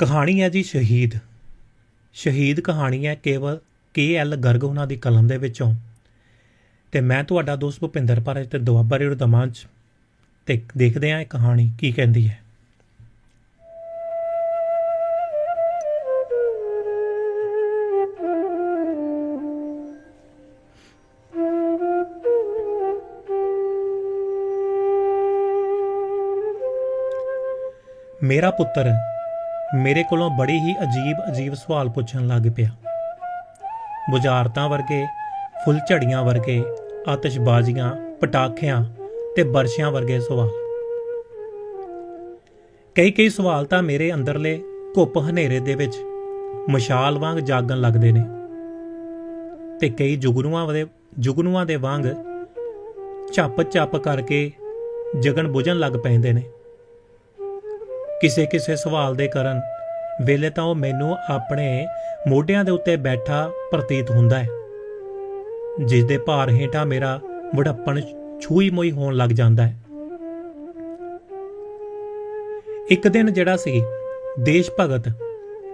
ਕਹਾਣੀ ਹੈ ਜੀ ਸ਼ਹੀਦ। ਸ਼ਹੀਦ ਕਹਾਣੀ ਹੈ ਕੇਵਲ ਕੇ ਐਲ ਗਰਗ ਉਹਨਾਂ ਦੀ ਕਲਮ ਦੇ ਵਿੱਚੋਂ। ਤੇ ਮੈਂ ਤੁਹਾਡਾ ਦੋਸਤ ਭੁਪਿੰਦਰ ਪਾਰੇ ਤੇ ਦੁਆਬਾ ਰੇਡੀਓ ਦਾ ਮੰਚ ਤੇ ਦੇਖਦੇ ਹਾਂ ਇਹ ਕਹਾਣੀ ਕੀ ਕਹਿੰਦੀ ਹੈ। ਮੇਰਾ ਪੁੱਤਰ ਮੇਰੇ ਕੋਲੋਂ ਬੜੀ ਹੀ ਅਜੀਬ ਅਜੀਬ ਸਵਾਲ ਪੁੱਛਣ ਲੱਗ ਪਿਆ। ਬੁਝਾਰਤਾਂ ਵਰਗੇ, ਫੁੱਲ ਝੜੀਆਂ ਵਰਗੇ, ਆਤਿਸ਼ਬਾਜ਼ੀਆਂ, ਪਟਾਖਿਆਂ ਤੇ ਬਰਸ਼ਿਆਂ ਵਰਗੇ ਸਵਾਲ। ਕਈ ਕਈ ਸਵਾਲ ਤਾਂ ਮੇਰੇ ਅੰਦਰਲੇ ਘੁੱਪ ਹਨੇਰੇ ਦੇ ਵਿੱਚ ਮਸ਼ਾਲ ਵਾਂਗ ਜਾਗਣ ਲੱਗਦੇ ਨੇ ਤੇ ਕਈ ਜੁਗਨੂਆਂ ਦੇ ਜੁਗਨੂਆਂ ਦੇ ਵਾਂਗ ਝੱਪ ਝੱਪ ਕਰਕੇ ਜਗਣ ਬੁਝਣ ਲੱਗ ਪੈਂਦੇ ਨੇ। ਕਿਸੇ ਕਿਸੇ ਸਵਾਲ ਦੇ ਕਰਨ। ਵੇਲੇ ਤਾਂ ਉਹ ਮੈਨੂੰ ਆਪਣੇ ਮੋਢਿਆਂ ਦੇ ਉੱਤੇ ਬੈਠਾ ਪ੍ਰਤੀਤ ਹੁੰਦਾ ਹੈ। ਜਿਸ ਦੇ ਭਾਰ ਹੇਠਾਂ ਮੇਰਾ ਵਡੱਪਣ ਛੂਈ ਮੋਈ ਹੋਣ ਲੱਗ ਜਾਂਦਾ ਹੈ। ਇੱਕ ਦਿਨ ਜਿਹੜਾ ਸੀ, ਦੇਸ਼ ਭਗਤ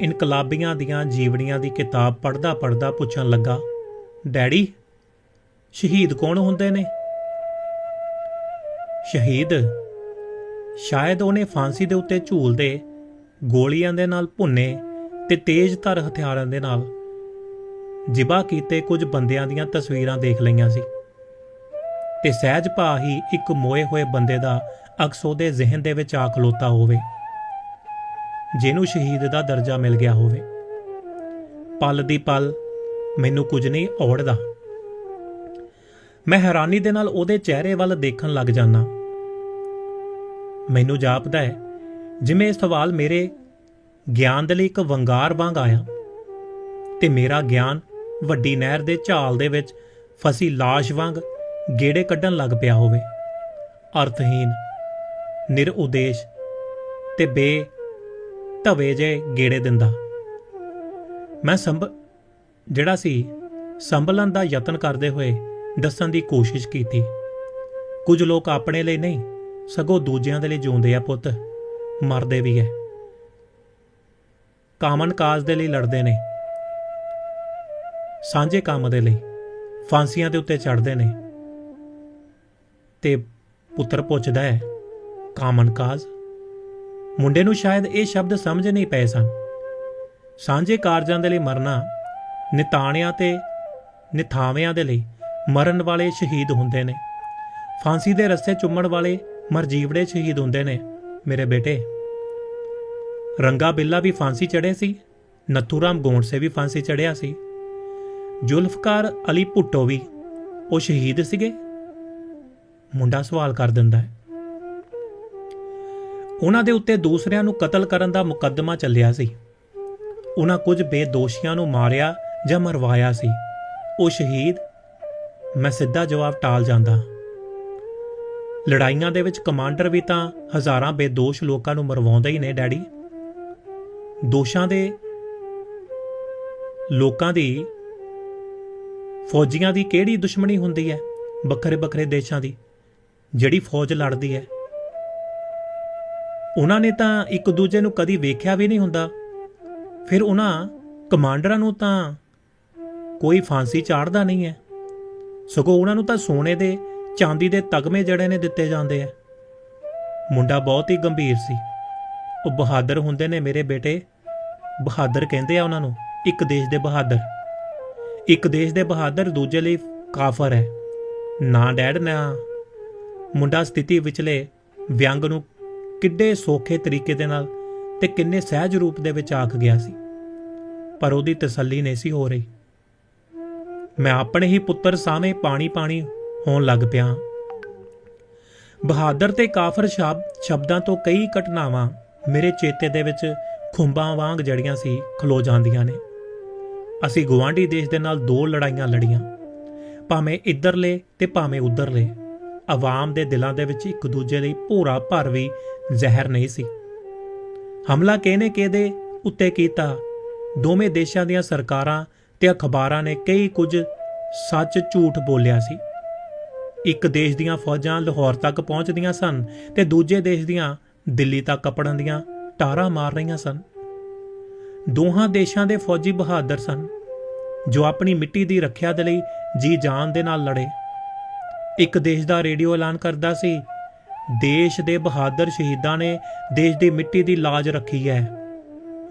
ਇਨਕਲਾਬੀਆਂ ਦੀਆਂ ਜੀਵਨੀਆਂ ਦੀ ਕਿਤਾਬ ਪੜ੍ਹਦਾ ਪੜ੍ਹਦਾ ਪੁੱਛਣ ਲੱਗਾ, ਡੈਡੀ, ਸ਼ਹੀਦ ਕੌਣ ਹੁੰਦੇ ਨੇ? ਸ਼ਹੀਦ ਸ਼ਾਇਦ ਉਹਨੇ ਫਾਂਸੀ ਦੇ ਉੱਤੇ ਝੂਲਦੇ ਗੋਲੀਆਂ ਦੇ ਨਾਲ ਭੁੰਨੇ ਤੇ ਤੇਜ਼ ਧਰ ਹਥਿਆਰਾਂ ਦੇ ਨਾਲ ਜਿਬਾ ਕੀਤੇ ਕੁਝ ਬੰਦਿਆਂ ਦੀਆਂ ਤਸਵੀਰਾਂ ਦੇਖ ਲਈਆਂ ਸੀ। ਤੇ ਸਹਿਜ ਭਾ ਹੀ ਇੱਕ ਮੋਏ ਹੋਏ ਬੰਦੇ ਦਾ ਅਕਸੋ ਦੇ ਜ਼ਿਹਨ ਦੇ ਵਿੱਚ ਆ ਖਲੋਤਾ ਹੋਵੇ, ਜਿਹਨੂੰ ਸ਼ਹੀਦ ਦਾ ਦਰਜਾ ਮਿਲ ਗਿਆ ਹੋਵੇ। ਪਲ ਦੀ ਪਲ ਮੈਨੂੰ ਕੁਝ ਨਹੀਂ ਔੜਦਾ। ਮੈਂ ਹੈਰਾਨੀ ਦੇ ਨਾਲ ਉਹਦੇ ਚਿਹਰੇ ਵੱਲ ਦੇਖਣ ਲੱਗ ਜਾਂਦਾ। ਮੈਨੂੰ ਜਾਪਦਾ ਹੈ, ਜਿਵੇਂ ਇਹ ਸਵਾਲ ਮੇਰੇ ਗਿਆਨ ਦੇ ਲਈ ਇੱਕ ਵੰਗਾਰ ਵਾਂਗ ਆਇਆ। ਤੇ ਮੇਰਾ ਗਿਆਨ ਵੱਡੀ ਨਹਿਰ ਦੇ ਝਾਲ ਦੇ ਵਿੱਚ ਫਸੀ ਲਾਸ਼ ਵਾਂਗ ਗੇੜੇ ਕੱਢਣ ਲੱਗ ਪਿਆ ਹੋਵੇ। ਅਰਥਹੀਨ ਨਿਰਉਦੇਸ਼ ਤੇ ਬੇ ਧਵੇ ਜੇ ਗੇੜੇ ਦਿੰਦਾ। ਮੈਂ ਸੰਭ, ਜਿਹੜਾ ਸੀ ਸੰਭਲਣ ਦਾ ਯਤਨ ਕਰਦੇ ਹੋਏ ਦੱਸਣ ਦੀ ਕੋਸ਼ਿਸ਼ ਕੀਤੀ। ਕੁਝ ਲੋਕ ਆਪਣੇ ਲਈ ਨਹੀਂ ਸਗੋਂ ਦੂਜਿਆਂ ਦੇ ਲਈ ਜਿਉਂਦੇ ਆ ਪੁੱਤ। ਮਰਦੇ ਵੀ ਐ। ਕਾਮਨ ਕਾਜ ਦੇ ਲਈ ਲੜਦੇ ਨੇ। ਸਾਂਝੇ ਕੰਮ ਦੇ ਲਈ ਫਾਂਸੀਆਂ ਦੇ ਉੱਤੇ ਚੜਦੇ ਨੇ। ਤੇ ਪੁੱਤਰ ਪੁੱਛਦਾ ਹੈ ਕਾਮਨ ਕਾਜ? ਮੁੰਡੇ ਨੂੰ ਸ਼ਾਇਦ ਇਹ ਸ਼ਬਦ ਸਮਝ ਨਹੀਂ ਪਏ ਸਨ। ਸਾਂਝੇ ਕਾਰਜਾਂ ਦੇ ਲਈ ਮਰਨਾ, ਨਿਤਾਣਿਆਂ ਤੇ ਨਿਥਾਵਿਆਂ ਦੇ ਲਈ ਮਰਨ ਵਾਲੇ ਸ਼ਹੀਦ ਹੁੰਦੇ ਨੇ। ਫਾਂਸੀ ਦੇ ਰੱਸੇ ਚੁੰਮਣ ਵਾਲੇ ਮਰਜੀਵੜੇ ਸ਼ਹੀਦ ਹੁੰਦੇ ਨੇ, ਮੇਰੇ ਬੇਟੇ। ਰੰਗਾ ਬਿੱਲਾ ਵੀ ਫਾਂਸੀ ਚੜੇ ਸੀ, ਨਥੂਰਾਮ ਗੋਂਡਸੇ ਵੀ ਫਾਂਸੀ ਚੜਿਆ ਸੀ। ਜ਼ੁਲਫਕਾਰ ਅਲੀ ਭੁੱਟੋ ਵੀ ਉਹ ਸ਼ਹੀਦ ਸੀਗੇ। ਮੁੰਡਾ ਸਵਾਲ ਕਰ ਦਿੰਦਾ ਹੈ। ਉਹਨਾਂ ਦੇ ਉੱਤੇ ਦੂਸਰਿਆਂ ਨੂੰ ਕਤਲ ਕਰਨ ਦਾ ਮੁਕੱਦਮਾ ਚੱਲਿਆ ਸੀ। ਉਹਨਾਂ ਕੁਝ ਬੇਦੋਸ਼ੀਆਂ ਨੂੰ ਮਾਰਿਆ ਜਾਂ ਮਰਵਾਇਆ ਸੀ। ਉਹ ਸ਼ਹੀਦ, ਮੈਂ ਸਿੱਧਾ ਜਵਾਬ ਟਾਲ ਜਾਂਦਾ ਲੜਾਈਆਂ ਦੇ ਵਿੱਚ ਕਮਾਂਡਰ ਵੀ ਤਾਂ ਹਜ਼ਾਰਾਂ ਬੇਦੋਸ਼ ਲੋਕਾਂ ਨੂੰ ਮਰਵਾਉਂਦੇ ਹੀ ਨੇ, ਡੈਡੀ। ਦੋਸ਼ਾਂ ਦੇ ਲੋਕਾਂ ਦੀ, ਫੌਜੀਆਂ ਦੀ ਕਿਹੜੀ ਦੁਸ਼ਮਣੀ ਹੁੰਦੀ ਹੈ? ਵੱਖਰੇ ਵੱਖਰੇ ਦੇਸ਼ਾਂ ਦੀ, ਜਿਹੜੀ ਫੌਜ ਲੜਦੀ ਹੈ। ਉਹਨਾਂ ਨੇ ਤਾਂ ਇੱਕ ਦੂਜੇ ਨੂੰ ਕਦੀ ਵੇਖਿਆ ਵੀ ਨਹੀਂ ਹੁੰਦਾ। ਫਿਰ ਉਹਨਾਂ ਕਮਾਂਡਰਾਂ ਨੂੰ ਤਾਂ ਕੋਈ ਫਾਂਸੀ ਚਾੜਦਾ ਨਹੀਂ ਹੈ। ਸਗੋਂ ਉਹਨਾਂ ਨੂੰ ਤਾਂ ਸੋਨੇ ਦੇ ਚਾਂਦੀ ਦੇ ਤਗਮੇ ਜਿਹੜੇ ਨੇ ਦਿੱਤੇ ਜਾਂਦੇ ਆ। ਮੁੰਡਾ ਬਹੁਤ ਹੀ ਗੰਭੀਰ ਸੀ। ਉਹ ਬਹਾਦਰ ਹੁੰਦੇ ਨੇ ਮੇਰੇ ਬੇਟੇ। ਬਹਾਦਰ ਕਹਿੰਦੇ ਆ ਉਹਨਾਂ ਨੂੰ, ਇੱਕ ਦੇਸ਼ ਦੇ ਬਹਾਦਰ। ਇੱਕ ਦੇਸ਼ ਦੇ ਬਹਾਦਰ ਦੂਜੇ ਲਈ ਕਾਫਰ ਹੈ। ਨਾ ਡੈਡ, ਨਾ ਮੁੰਡਾ ਸਥਿਤੀ ਵਿਚਲੇ ਵਿਅੰਗ ਨੂੰ ਕਿੱਡੇ ਸੌਖੇ ਤਰੀਕੇ ਦੇ ਨਾਲ ਤੇ ਕਿੰਨੇ ਸਹਿਜ ਰੂਪ ਦੇ ਵਿੱਚ ਆਖ ਗਿਆ ਸੀ। ਪਰ ਉਹਦੀ ਤਸੱਲੀ ਨਹੀਂ ਸੀ ਹੋ ਰਹੀ। ਮੈਂ ਆਪਣੇ ਹੀ ਪੁੱਤਰ ਸਾਹਮਣੇ ਪਾਣੀ ਪਾਣੀ ਹੋਣ ਲੱਗ ਪਿਆ। ਬਹਾਦਰ ਤੇ ਕਾਫਰ ਸ਼ਬਦ ਸ਼ਬਦਾਂ ਤੋਂ ਕਈ ਘਟਨਾਵਾਂ ਮੇਰੇ ਚੇਤੇ ਦੇ ਵਿੱਚ ਖੁੰਬਾਂ ਵਾਂਗ ਜੜੀਆਂ ਸੀ, ਖਲੋ ਜਾਂਦੀਆਂ ਨੇ। ਅਸੀਂ ਗਵਾਂਢੀ ਦੇਸ਼ ਦੇ ਨਾਲ ਦੋ ਲੜਾਈਆਂ ਲੜੀਆਂ, ਭਾਵੇਂ ਇੱਧਰਲੇ ਤੇ ਭਾਵੇਂ ਉੱਧਰਲੇ। ਆਵਾਮ ਦੇ ਦਿਲਾਂ ਦੇ ਵਿੱਚ ਇੱਕ ਦੂਜੇ ਲਈ ਭੋਰਾ ਭਰ ਵੀ ਜ਼ਹਿਰ ਨਹੀਂ ਸੀ। ਹਮਲਾ ਕਿਹਨੇ ਕਿਹਦੇ ਉੱਤੇ ਕੀਤਾ? ਦੋਵੇਂ ਦੇਸ਼ਾਂ ਦੀਆਂ ਸਰਕਾਰਾਂ ਤੇ ਅਖਬਾਰਾਂ ਨੇ ਕਈ ਕੁਝ ਸੱਚ ਝੂਠ ਬੋਲਿਆ ਸੀ। ਇੱਕ ਦੇਸ਼ ਦੀਆਂ ਫੌਜਾਂ ਲਾਹੌਰ ਤੱਕ ਪਹੁੰਚਦੀਆਂ ਸਨ ਤੇ ਦੂਜੇ ਦੇਸ਼ ਦੀਆਂ ਦਿੱਲੀ ਤੱਕ ਕਪੜਨ ਦੀਆਂ ਟਾਰਾਂ ਮਾਰ ਰਹੀਆਂ ਸਨ। ਦੋਹਾਂ ਦੇਸ਼ਾਂ ਦੇ ਫੌਜੀ ਬਹਾਦਰ ਸਨ, ਜੋ ਆਪਣੀ ਮਿੱਟੀ ਦੀ ਰੱਖਿਆ ਦੇ ਲਈ ਜੀ ਜਾਨ ਦੇ ਨਾਲ ਲੜੇ। ਇੱਕ ਦੇਸ਼ ਦਾ ਰੇਡੀਓ ਐਲਾਨ ਕਰਦਾ ਸੀ, ਦੇਸ਼ ਦੇ ਬਹਾਦਰ ਸ਼ਹੀਦਾਂ ਨੇ ਦੇਸ਼ ਦੀ ਮਿੱਟੀ ਦੀ ਲਾਜ ਰੱਖੀ ਹੈ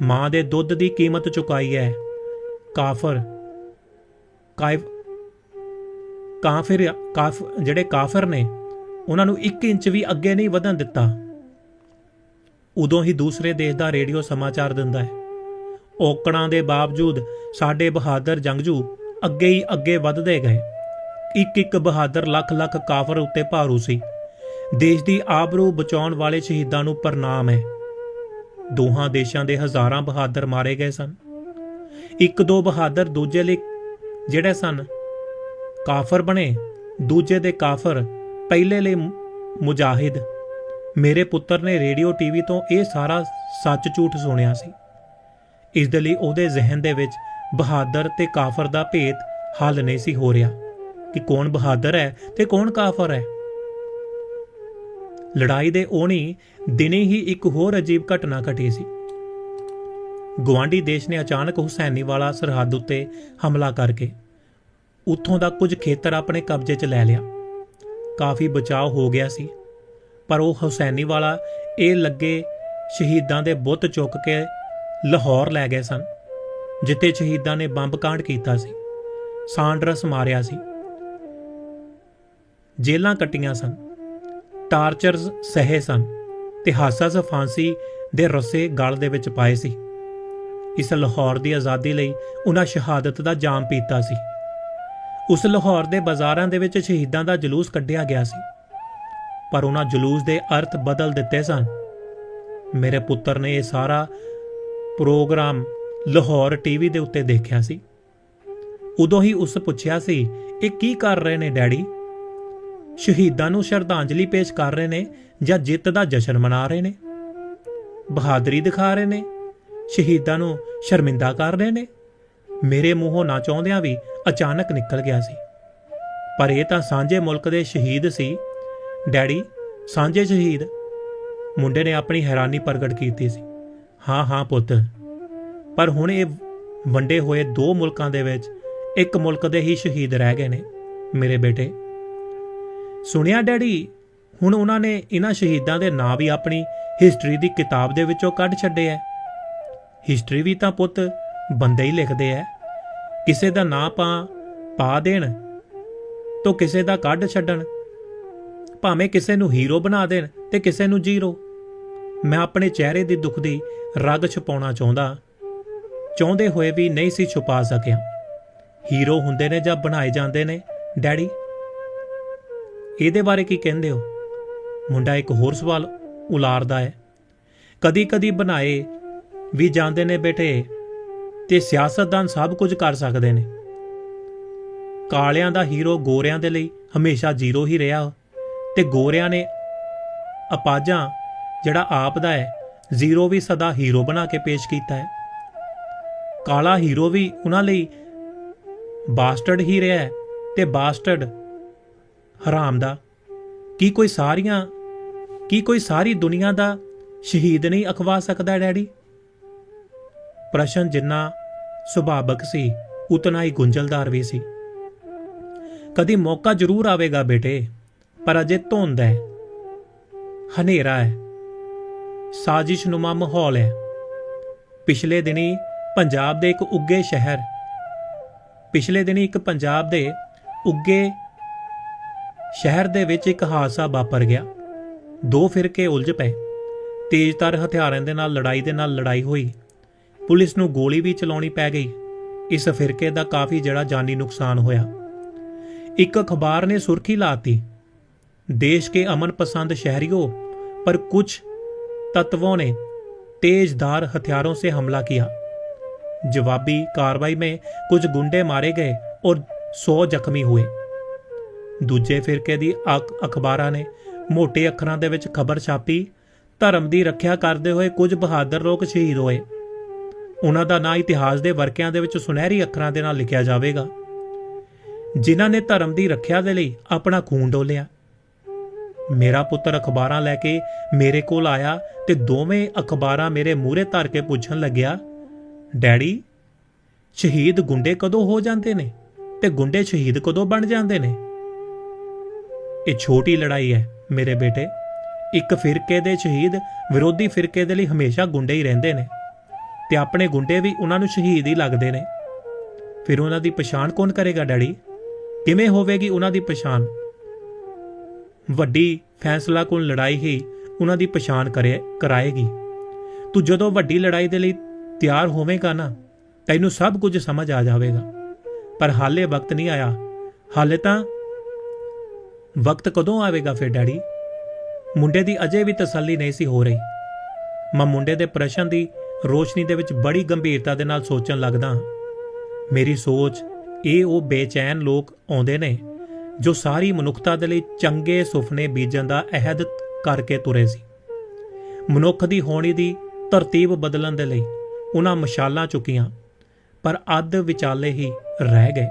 ਮਾਂ ਦੇ ਦੁੱਧ ਦੀ ਕੀਮਤ ਚੁਕਾਈ ਹੈ ਕਾਫਰ, ਕਾਇਫ ਕਾਫਰ ਕਾਫ, ਜਿਹੜੇ ਕਾਫਰ ਨੇ, ਉਹਨਾਂ ਨੂੰ 1 ਇੰਚ ਵੀ ਅੱਗੇ ਨਹੀਂ ਵਧਣ ਦਿੱਤਾ। ਉਦੋਂ ਹੀ ਦੂਸਰੇ ਦੇਸ਼ ਦਾ ਰੇਡੀਓ ਸਮਾਚਾਰ ਦਿੰਦਾ ਹੈ। ਔਕੜਾਂ ਦੇ ਬਾਵਜੂਦ ਸਾਡੇ ਬਹਾਦਰ ਜੰਗਜੂ ਅੱਗੇ ਹੀ ਅੱਗੇ ਵਧਦੇ ਗਏ। ਇੱਕ ਇੱਕ ਬਹਾਦਰ ਲੱਖ ਲੱਖ ਕਾਫਰ ਉੱਤੇ ਭਾਰੂ ਸੀ। ਦੇਸ਼ ਦੀ ਆਬਰੂ ਬਚਾਉਣ ਵਾਲੇ ਸ਼ਹੀਦਾਂ ਨੂੰ ਪ੍ਰਣਾਮ ਹੈ। ਦੋਹਾਂ ਦੇਸ਼ਾਂ ਦੇ ਹਜ਼ਾਰਾਂ ਬਹਾਦਰ ਮਾਰੇ ਗਏ ਸਨ। ਇੱਕ ਦੋ ਬਹਾਦਰ ਦੂਜੇ ਲਈ ਜਿਹੜੇ ਸਨ ਕਾਫਰ ਬਣੇ, ਦੂਜੇ ਦੇ ਕਾਫਰ ਪਹਿਲੇ ਲਈ ਮੁ- ਮੁਜਾਹਿਦ। ਮੇਰੇ ਪੁੱਤਰ ਨੇ ਰੇਡੀਓ ਟੀਵੀ ਤੋਂ ਇਹ ਸਾਰਾ ਸੱਚ ਝੂਠ ਸੁਣਿਆ ਸੀ। ਇਸ ਦੇ ਲਈ ਉਹਦੇ ਜ਼ਿਹਨ ਦੇ ਵਿੱਚ ਬਹਾਦਰ ਤੇ ਕਾਫਰ ਦਾ ਭੇਦ ਹੱਲ ਨਹੀਂ ਸੀ ਹੋ ਰਿਹਾ ਕਿ ਕੌਣ ਬਹਾਦਰ ਹੈ ਤੇ ਕੌਣ ਕਾਫਰ ਹੈ। ਲੜਾਈ ਦੇ ਉਹਨੀ ਦਿਨੇ ਹੀ ਇੱਕ ਹੋਰ ਅਜੀਬ ਘਟਨਾ ਘਟੀ ਸੀ। ਗਵਾਂਡੀ ਦੇਸ਼ ਨੇ ਅਚਾਨਕ ਹੁਸੈਨੀ ਵਾਲਾ ਸਰਹੱਦ ਉੱਤੇ ਹਮਲਾ ਕਰਕੇ ਉੱਥੋਂ ਦਾ ਕੁਝ ਖੇਤਰ ਆਪਣੇ ਕਬਜ਼ੇ 'ਚ ਲੈ ਲਿਆ। ਕਾਫੀ ਬਚਾਅ ਹੋ ਗਿਆ ਸੀ, ਪਰ ਉਹ ਹੁਸੈਨੀ ਵਾਲਾ ਇਹ ਲੱਗੇ ਸ਼ਹੀਦਾਂ ਦੇ ਬੁੱਤ ਚੁੱਕ ਕੇ ਲਾਹੌਰ ਲੈ ਗਏ ਸਨ, ਜਿੱਥੇ ਸ਼ਹੀਦਾਂ ਨੇ ਬੰਬ ਕਾਂਡ ਕੀਤਾ ਸੀ ਸਾਂਡਰਸ ਮਾਰਿਆ ਸੀ। ਜੇਲਾਂ ਕੱਟੀਆਂ ਸਨ, ਟਾਰਚਰਸ ਸਹੇ ਸਨ ਤੇ ਹਾਸਸ ਫਾਂਸੀ ਦੇ ਰਸੇ ਗਲ ਦੇ ਵਿੱਚ ਪਾਏ ਸੀ। ਇਸ ਲਾਹੌਰ ਦੀ ਆਜ਼ਾਦੀ ਲਈ ਉਹਨਾਂ ਸ਼ਹਾਦਤ ਦਾ ਜਾਮ ਪੀਤਾ ਸੀ। ਉਸ ਲਾਹੌਰ ਦੇ ਬਾਜ਼ਾਰਾਂ ਦੇ ਵਿੱਚ ਸ਼ਹੀਦਾਂ ਦਾ ਜਲੂਸ ਕੱਢਿਆ ਗਿਆ ਸੀ। ਪਰ ਉਹਨਾਂ ਜਲੂਸ ਦੇ ਅਰਥ ਬਦਲ ਦਿੱਤੇ ਸਨ। ਮੇਰੇ ਪੁੱਤਰ ਨੇ ਇਹ ਸਾਰਾ ਪ੍ਰੋਗਰਾਮ ਲਾਹੌਰ ਟੀਵੀ ਦੇ ਉੱਤੇ ਦੇਖਿਆ ਸੀ। ਉਦੋਂ ਹੀ ਉਸ ਪੁੱਛਿਆ ਸੀ, ਇਹ ਕੀ ਕਰ ਰਹੇ ਨੇ, ਡੈਡੀ? ਸ਼ਹੀਦਾਂ ਨੂੰ ਸ਼ਰਧਾਂਜਲੀ ਪੇਸ਼ ਕਰ ਰਹੇ ਨੇ ਜਾਂ ਜਿੱਤ ਦਾ ਜਸ਼ਨ ਮਨਾ ਰਹੇ ਨੇ? ਬਹਾਦਰੀ ਦਿਖਾ ਰਹੇ ਨੇ? ਸ਼ਹੀਦਾਂ ਨੂੰ ਸ਼ਰਮਿੰਦਾ ਕਰ ਰਹੇ ਨੇ? ਮੇਰੇ ਮੂੰਹੋਂ ਨਾ ਚਾਹੁੰਦਿਆਂ ਵੀ ਅਚਾਨਕ ਨਿਕਲ ਗਿਆ ਸੀ। ਪਰ ਇਹ ਤਾਂ ਸਾਂਝੇ ਮੁਲਕ ਦੇ ਸ਼ਹੀਦ ਸੀ। ਡੈਡੀ, ਸਾਂਝੇ ਸ਼ਹੀਦ। ਮੁੰਡੇ ਨੇ ਆਪਣੀ ਹੈਰਾਨੀ ਪ੍ਰਗਟ ਕੀਤੀ ਸੀ। ਹਾਂ ਹਾਂ ਪੁੱਤ। ਪਰ ਹੁਣ ਇਹ ਵੰਡੇ ਹੋਏ ਦੋ ਮੁਲਕਾਂ ਦੇ ਵਿੱਚ ਇੱਕ ਮੁਲਕ ਦੇ ਹੀ ਸ਼ਹੀਦ ਰਹਿ ਗਏ ਨੇ, ਮੇਰੇ ਬੇਟੇ। ਸੁਣਿਆ ਡੈਡੀ, ਹੁਣ ਉਹਨਾਂ ਨੇ ਇਹਨਾਂ ਸ਼ਹੀਦਾਂ ਦੇ ਨਾਂ ਵੀ ਆਪਣੀ ਹਿਸਟਰੀ ਦੀ ਕਿਤਾਬ ਦੇ ਵਿੱਚੋਂ ਕੱਢ ਛੱਡੇ ਐ। ਹਿਸਟਰੀ ਵੀ ਤਾਂ ਪੁੱਤ ਬੰਦੇ ਹੀ ਲਿਖਦੇ ਐ। ਕਿਸੇ ਦਾ ਨਾਂ ਪਾ ਪਾ ਦੇਣ ਤੋਂ ਕਿਸੇ ਦਾ ਕੱਢ ਛੱਡਣ। ਭਾਵੇਂ ਕਿਸੇ ਨੂੰ ਹੀਰੋ ਬਣਾ ਦੇਣ ਤੇ ਕਿਸੇ ਨੂੰ ਜ਼ੀਰੋ। ਮੈਂ ਆਪਣੇ ਚਿਹਰੇ ਦੀ ਦੁੱਖ ਦੀ ਰਗ ਛੁਪਾਉਣਾ ਚਾਹੁੰਦਾ, ਚਾਹੁੰਦੇ ਹੋਏ ਵੀ ਨਹੀਂ ਸੀ ਛੁਪਾ ਸਕਿਆ। ਹੀਰੋ ਹੁੰਦੇ ਨੇ ਜਾਂ ਬਣਾਏ ਜਾਂਦੇ ਨੇ, ਡੈਡੀ? ਇਹਦੇ ਬਾਰੇ ਕੀ ਕਹਿੰਦੇ ਹੋ? ਮੁੰਡਾ ਇੱਕ ਹੋਰ ਸਵਾਲ ਉਲਾਰਦਾ ਹੈ। ਕਦੀ ਕਦੀ ਬਣਾਏ ਵੀ ਜਾਂਦੇ ਨੇ ਬੇਟੇ ਤੇ ਸਿਆਸਤਦਾਨ ਸਭ ਕੁਝ ਕਰ ਸਕਦੇ ਨੇ। ਕਾਲਿਆਂ ਦਾ ਹੀਰੋ ਗੋਰਿਆਂ ਦੇ ਲਈ ਹਮੇਸ਼ਾ ਜ਼ੀਰੋ ਹੀ ਰਿਹਾ। ਤੇ ਗੋਰਿਆਂ ਨੇ ਅਪਾਜਾਂ, ਜਿਹੜਾ ਆਪ ਦਾ ਹੈ, ਜ਼ੀਰੋ ਵੀ ਸਦਾ ਹੀਰੋ ਬਣਾ ਕੇ ਪੇਸ਼ ਕੀਤਾ ਹੈ। ਕਾਲਾ ਹੀਰੋ ਵੀ ਉਹਨਾਂ ਲਈ ਬਾਸਟਰਡ ਹੀ ਰਿਹਾ ਹੈ ਤੇ ਬਾਸਟਰਡ ਹਰਾਮ ਦਾ। ਕੀ ਕੋਈ ਸਾਰੀਆਂ, ਕੀ ਕੋਈ ਸਾਰੀ ਦੁਨੀਆ ਦਾ ਸ਼ਹੀਦ ਨਹੀਂ ਅਖਵਾ ਸਕਦਾ, ਡੈਡੀ? ਪ੍ਰਸ਼ਨ ਜਿੰਨਾ ਸੁਭਾਵਕ ਸੀ, ਉਤਨਾ ਹੀ ਗੁੰਝਲਦਾਰ ਵੀ ਸੀ। ਕਦੀ ਮੌਕਾ ਜ਼ਰੂਰ ਆਵੇਗਾ ਬੇਟੇ, ਪਰ ਅਜੇ ਧੁੰਦ ਹੈ। ਹਨੇਰਾ ਹੈ। ਸਾਜ਼ਿਸ਼ਨੁਮਾ ਮਾਹੌਲ ਹੈ। ਪਿਛਲੇ ਦਿਨੀ ਪੰਜਾਬ ਦੇ ਇੱਕ ਉੱਗੇ ਸ਼ਹਿਰ, ਪਿਛਲੇ ਦਿਨੀ ਇੱਕ ਪੰਜਾਬ ਦੇ ਉੱਗੇ ਸ਼ਹਿਰ ਦੇ ਵਿੱਚ ਇੱਕ ਹਾਦਸਾ ਵਾਪਰ ਗਿਆ। ਦੋ ਫਿਰਕੇ ਉਲਝ ਪਏ। ਤੇਜ਼ਤਰ ਹਥਿਆਰਾਂ ਦੇ ਨਾਲ, ਲੜਾਈ ਦੇ ਨਾਲ ਲੜਾਈ ਹੋਈ। ਪੁਲਿਸ ਨੂੰ ਗੋਲੀ ਵੀ ਚਲਾਉਣੀ ਪੈ ਗਈ। ਇਸ ਫਿਰਕੇ ਦਾ ਕਾਫੀ ਜਿਹੜਾ ਜਾਨੀ ਨੁਕਸਾਨ ਹੋਇਆ। ਇੱਕ ਅਖਬਾਰ ਨੇ ਸੁਰਖੀ ਲਾਤੀ, ਦੇਸ਼ ਕੇ ਅਮਨ ਪਸੰਦ ਸ਼ਹਿਰੀਓ पर कुछ तत्वों ने तेजधार हथियारों से ਹਮਲਾ ਕੀਤਾ। ਜਵਾਬੀ ਕਾਰਵਾਈ में ਕੁਝ ਗੁੰਡੇ ਮਾਰੇ ਗਏ ਔਰ सौ ਜ਼ਖਮੀ ਹੋਏ। ਦੂਜੇ ਫਿਰਕੇ ਦੀ ਅਖਬਾਰਾਂ ਨੇ ਮੋਟੇ ਅੱਖਰਾਂ ਦੇ ਵਿੱਚ ਖਬਰ ਛਾਪੀ। ਧਰਮ ਦੀ ਰੱਖਿਆ ਕਰਦੇ ਹੋਏ ਕੁਝ ਬਹਾਦਰ ਲੋਕ ਸ਼ਹੀਦ ਹੋਏ। ਉਹਨਾਂ ਦਾ ਨਾਂ ਇਤਿਹਾਸ ਦੇ ਵਰਕਿਆਂ ਦੇ ਵਿੱਚ ਸੁਨਹਿਰੀ ਅੱਖਰਾਂ ਦੇ ਨਾਲ ਲਿਖਿਆ ਜਾਵੇਗਾ, ਜਿਨ੍ਹਾਂ ਨੇ ਧਰਮ ਦੀ ਰੱਖਿਆ ਦੇ ਲਈ ਆਪਣਾ ਖੂਨ ਡੋਲਿਆ। ਮੇਰਾ ਪੁੱਤਰ ਅਖਬਾਰਾਂ ਲੈ ਕੇ ਮੇਰੇ ਕੋਲ ਆਇਆ ਤੇ ਦੋਵੇਂ ਅਖਬਾਰਾਂ ਮੇਰੇ ਮੂਹਰੇ ਧਰ ਕੇ ਪੁੱਛਣ ਲੱਗਿਆ, ਡੈਡੀ, ਸ਼ਹੀਦ ਗੁੰਡੇ ਕਦੋਂ ਹੋ ਜਾਂਦੇ ਨੇ ਤੇ ਗੁੰਡੇ ਸ਼ਹੀਦ ਕਦੋਂ ਬਣ ਜਾਂਦੇ ਨੇ? ਇਹ ਛੋਟੀ ਲੜਾਈ ਹੈ ਮੇਰੇ ਬੇਟੇ। ਇੱਕ ਫਿਰਕੇ ਦੇ ਸ਼ਹੀਦ ਵਿਰੋਧੀ ਫਿਰਕੇ ਦੇ ਲਈ ਹਮੇਸ਼ਾ ਗੁੰਡੇ ਹੀ ਰਹਿੰਦੇ ਨੇ। ਤੇ ਆਪਣੇ ਗੁੰਡੇ ਵੀ ਉਹਨਾਂ ਨੂੰ ਸ਼ਹੀਦ ਹੀ ਲੱਗਦੇ ਨੇ। ਫਿਰ ਉਹਨਾਂ ਦੀ ਪਛਾਣ ਕੌਣ ਕਰੇਗਾ, ਡੈਡੀ? ਕਿਵੇਂ ਹੋਵੇਗੀ ਉਹਨਾਂ ਦੀ ਪਛਾਣ? ਵੱਡੀ ਫੈਸਲਾ ਕੋਲ ਲੜਾਈ ਹੀ ਉਹਨਾਂ ਦੀ ਪਛਾਣ ਕਰੇ, ਕਰਾਏਗੀ। ਤੂੰ ਜਦੋਂ ਵੱਡੀ ਲੜਾਈ ਦੇ ਲਈ ਤਿਆਰ ਹੋਵੇਂਗਾ ਨਾ, ਤੈਨੂੰ ਸਭ ਕੁਝ ਸਮਝ ਆ ਜਾਵੇਗਾ। ਪਰ ਹਾਲੇ ਵਕਤ ਨਹੀਂ ਆਇਆ। ਹਾਲੇ ਤਾਂ ਵਕਤ ਕਦੋਂ ਆਵੇਗਾ ਫਿਰ, ਡੈਡੀ? ਮੁੰਡੇ ਦੀ ਅਜੇ ਵੀ ਤਸੱਲੀ ਨਹੀਂ ਸੀ ਹੋ ਰਹੀ। ਮੈਂ ਮੁੰਡੇ ਦੇ ਪ੍ਰਸ਼ਨ ਦੀ ਰੋਸ਼ਨੀ ਦੇ ਵਿੱਚ ਬੜੀ ਗੰਭੀਰਤਾ ਦੇ ਨਾਲ ਸੋਚਣ ਲੱਗਦਾ ਹਾਂ। ਮੇਰੀ ਸੋਚ, ਇਹ ਉਹ ਬੇਚੈਨ ਲੋਕ ਆਉਂਦੇ ਨੇ ਜੋ ਸਾਰੀ ਮਨੁੱਖਤਾ ਦੇ ਲਈ ਚੰਗੇ ਸੁਪਨੇ ਬੀਜਣ ਦਾ ਅਹਿਦ ਕਰਕੇ ਤੁਰੇ ਸੀ। ਮਨੁੱਖ ਦੀ ਹੋਣੀ ਦੀ ਤਰਤੀਬ ਬਦਲਣ ਦੇ ਲਈ ਉਹਨਾਂ ਮਸ਼ਾਲਾਂ ਚੁੱਕੀਆਂ, ਪਰ ਅੱਧ ਵਿਚਾਲੇ ਹੀ ਰਹਿ ਗਏ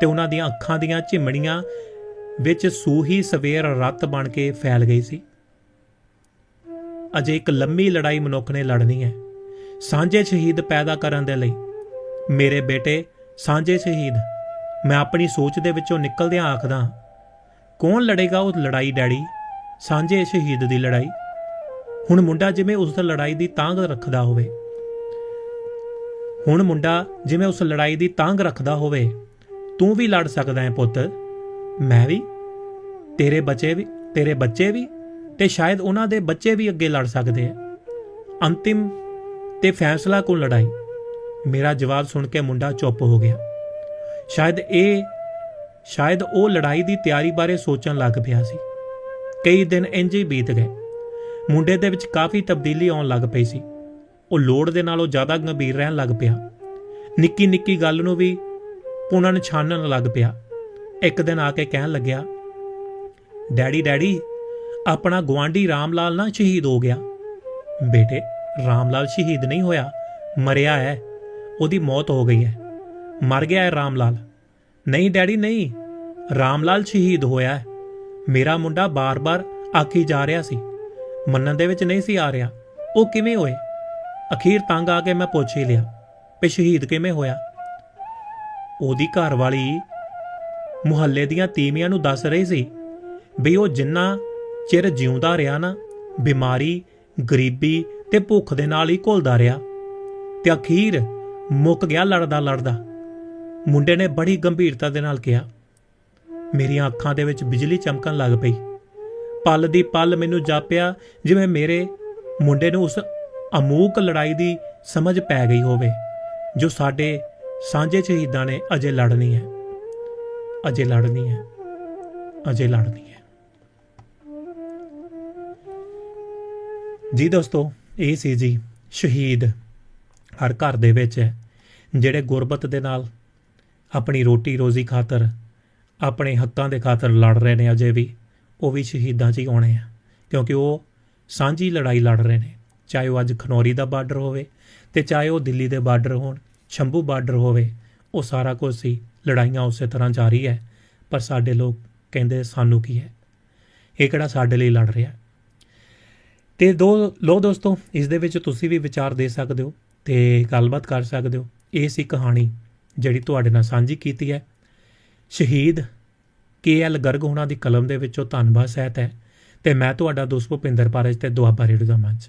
ਤੇ ਉਹਨਾਂ ਦੀਆਂ ਅੱਖਾਂ ਦੀਆਂ ਝਿਮਣੀਆਂ ਵਿੱਚ ਸੂਹੀ ਸਵੇਰ ਰਤ ਬਣ ਕੇ ਫੈਲ ਗਈ ਸੀ। ਅਜੇ ਇੱਕ ਲੰਮੀ ਲੜਾਈ ਮਨੁੱਖ ਨੇ ਲੜਨੀ ਹੈ। ਸਾਂਝੇ ਸ਼ਹੀਦ ਪੈਦਾ ਕਰਨ ਦੇ ਲਈ। ਮੇਰੇ ਬੇਟੇ, ਸਾਂਝੇ ਸ਼ਹੀਦ, ਮੈਂ ਆਪਣੀ ਸੋਚ ਦੇ ਵਿੱਚੋਂ ਨਿਕਲਦਿਆਂ ਆਖਦਾ ਕੌਣ ਲੜੇਗਾ ਉਹ ਲੜਾਈ ਡੈਡੀ, ਸਾਂਝੇ ਸ਼ਹੀਦ ਦੀ ਲੜਾਈ? ਹੁਣ ਮੁੰਡਾ ਜਿਵੇਂ ਉਸ ਲੜਾਈ ਦੀ ਤਾਂਗ ਰੱਖਦਾ ਹੋਵੇ। ਹੁਣ ਮੁੰਡਾ ਜਿਵੇਂ ਉਸ ਲੜਾਈ ਦੀ ਤਾਂਗ ਰੱਖਦਾ ਹੋਵੇ, ਤੂੰ ਵੀ ਲੜ ਸਕਦਾ ਹੈ ਪੁੱਤ, ਮੈਂ ਵੀ। ਤੇਰੇ ਬੱਚੇ ਵੀ, ਤੇਰੇ ਬੱਚੇ ਵੀ, ਤੇ ਸ਼ਾਇਦ ਉਹਨਾਂ ਦੇ ਬੱਚੇ ਵੀ ਅੱਗੇ ਲੜ ਸਕਦੇ ਆ। ਅੰਤਿਮ ਤੇ ਫੈਸਲਾ ਕੋਲ ਲੜਾਈ। ਮੇਰਾ ਜਵਾਬ ਸੁਣ ਕੇ ਮੁੰਡਾ ਚੁੱਪ ਹੋ ਗਿਆ। ਸ਼ਾਇਦ ਇਹ, ਸ਼ਾਇਦ ਉਹ ਲੜਾਈ ਦੀ ਤਿਆਰੀ ਬਾਰੇ ਸੋਚਣ ਲੱਗ ਪਿਆ ਸੀ। ਕਈ ਦਿਨ ਇੰਜ ਹੀ ਬੀਤ ਗਏ। ਮੁੰਡੇ ਦੇ ਵਿੱਚ ਕਾਫੀ ਤਬਦੀਲੀ ਆਉਣ ਲੱਗ ਪਈ ਸੀ। ਉਹ ਲੋੜ ਦੇ ਨਾਲੋਂ ਜ਼ਿਆਦਾ ਗੰਭੀਰ ਰਹਿਣ ਲੱਗ ਪਿਆ। ਨਿੱਕੀ ਨਿੱਕੀ ਗੱਲ ਨੂੰ ਵੀ ਪੁਣਨ ਛਾਨਣ ਲੱਗ ਪਿਆ। ਇੱਕ ਦਿਨ ਆ ਕੇ ਕਹਿਣ ਲੱਗਿਆ, ਡੈਡੀ ਡੈਡੀ, ਆਪਣਾ ਗਵਾਂਢੀ ਰਾਮ ਲਾਲ ਨਾ ਸ਼ਹੀਦ ਹੋ ਗਿਆ। ਬੇਟੇ ਰਾਮ ਲਾਲ ਸ਼ਹੀਦ ਨਹੀਂ ਹੋਇਆ, ਮਰਿਆ ਹੈ, ਉਹਦੀ ਮੌਤ ਹੋ ਗਈ ਹੈ। ਮਰ ਗਿਆ ਹੈ ਰਾਮ ਲਾਲ ਨਹੀਂ, ਡੈਡੀ, ਨਹੀਂ ਰਾਮ ਲਾਲ ਸ਼ਹੀਦ ਹੋਇਆ ਹੈ। ਮੇਰਾ ਮੁੰਡਾ ਬਾਰ-ਬਾਰ ਆਖੀ ਜਾ ਰਿਹਾ ਸੀ। ਮੰਨਣ ਦੇ ਵਿੱਚ ਨਹੀਂ ਸੀ ਆ ਰਿਹਾ। ਉਹ ਕਿਵੇਂ ਹੋਏ? ਅਖੀਰ ਤੰਗ ਆ ਕੇ ਮੈਂ ਪੁੱਛ ਹੀ ਲਿਆ ਵੀ ਸ਼ਹੀਦ ਕਿਵੇਂ ਹੋਇਆ। ਉਹਦੀ ਘਰ ਵਾਲੀ ਮੁਹੱਲੇ ਦੀਆਂ ਤੀਵੀਆਂ ਨੂੰ ਦੱਸ ਰਹੀ ਸੀ ਵੀ ਉਹ ਜਿੰਨਾ ਚਿਰ ਜਿਉਂਦਾ ਰਿਹਾ ਨਾ, ਬਿਮਾਰੀ, ਗਰੀਬੀ ਤੇ ਭੁੱਖ ਦੇ ਨਾਲ ਹੀ ਘੁਲਦਾ ਰਿਹਾ ਤੇ ਅਖੀਰ ਮੁੱਕ ਗਿਆ ਲੜਦਾ ਲੜਦਾ। ਮੁੰਡੇ ਨੇ ਬੜੀ ਗੰਭੀਰਤਾ ਦੇ ਨਾਲ ਕਿਹਾ, ਮੇਰੀਆਂ ਅੱਖਾਂ ਦੇ ਵਿੱਚ ਬਿਜਲੀ ਚਮਕਣ ਲੱਗ ਪਈ। ਪਲ ਦੀ ਪਲ ਮੈਨੂੰ ਜਾਪਿਆ ਜਿਵੇਂ ਮੇਰੇ ਮੁੰਡੇ ਨੂੰ ਉਸ ਅਮੂਕ ਲੜਾਈ ਦੀ ਸਮਝ ਪੈ ਗਈ ਹੋਵੇ, ਜੋ ਸਾਡੇ ਸਾਂਝੇ ਸ਼ਹੀਦਾਂ ਨੇ ਅਜੇ ਲੜਨੀ ਹੈ। ਅਜੇ ਲੜਨੀ ਹੈ। ਅਜੇ ਲੜਨੀ ਹੈ। ਜੀ ਦੋਸਤੋ ਇਹ ਸੀ ਜੀ, ਸ਼ਹੀਦ ਹਰ ਘਰ ਦੇ ਵਿੱਚ ਹੈ ਜਿਹੜੇ ਗੁਰਬਤ ਦੇ ਨਾਲ ਆਪਣੀ ਰੋਟੀ ਰੋਜ਼ੀ ਖਾਤਰ, ਆਪਣੇ ਹੱਕਾਂ ਦੇ ਖਾਤਰ ਲੜ ਰਹੇ ਨੇ ਅਜੇ ਵੀ, ਉਹ ਵੀ ਸ਼ਹੀਦਾਂ 'ਚ ਹੀ ਆਉਣੇ ਆ। ਕਿਉਂਕਿ ਉਹ ਸਾਂਝੀ ਲੜਾਈ ਲੜ ਰਹੇ ਨੇ। ਚਾਹੇ ਉਹ ਅੱਜ ਖਨੌਰੀ ਦਾ ਬਾਰਡਰ ਹੋਵੇ ਤੇ ਚਾਹੇ ਉਹ ਦਿੱਲੀ ਦੇ ਬਾਰਡਰ ਹੋਣ, ਸ਼ੰਭੂ ਬਾਰਡਰ ਹੋਵੇ, ਉਹ ਸਾਰਾ ਕੁਝ ਸੀ। ਲੜਾਈਆਂ ਉਸੇ ਤਰ੍ਹਾਂ ਜਾਰੀ ਹੈ, ਪਰ ਸਾਡੇ ਲੋਕ ਕਹਿੰਦੇ ਸਾਨੂੰ ਕੀ ਹੈ? ਇਹ ਕਿਹੜਾ ਸਾਡੇ ਲਈ ਲੜ ਰਿਹਾ? ਤੇ ਦੋ ਲੋ ਦੋਸਤੋ ਇਸ ਦੇ ਵਿੱਚ ਤੁਸੀਂ ਵੀ ਵਿਚਾਰ ਦੇ ਸਕਦੇ ਹੋ ਤੇ ਗੱਲਬਾਤ ਕਰ ਸਕਦੇ ਹੋ। ਇਹ ਸੀ ਕਹਾਣੀ ਜਿਹੜੀ ਤੁਹਾਡੇ ਨਾਲ ਸਾਂਝੀ ਕੀਤੀ ਹੈ। ਸ਼ਹੀਦ ਕੇ ਐਲ ਗਰਗ ਹੋਣਾ ਦੀ ਕਲਮ ਦੇ ਵਿੱਚੋਂ ਧੰਨਵਾਦ ਸਹਿਤ ਹੈ ਤੇ ਮੈਂ ਤੁਹਾਡਾ ਦੋਸਤ ਭੁਪਿੰਦਰ ਪਾਰਜ ਤੇ ਦੁਆਬਾ ਰੇਡੀਓ ਦਾ ਮੰਚ।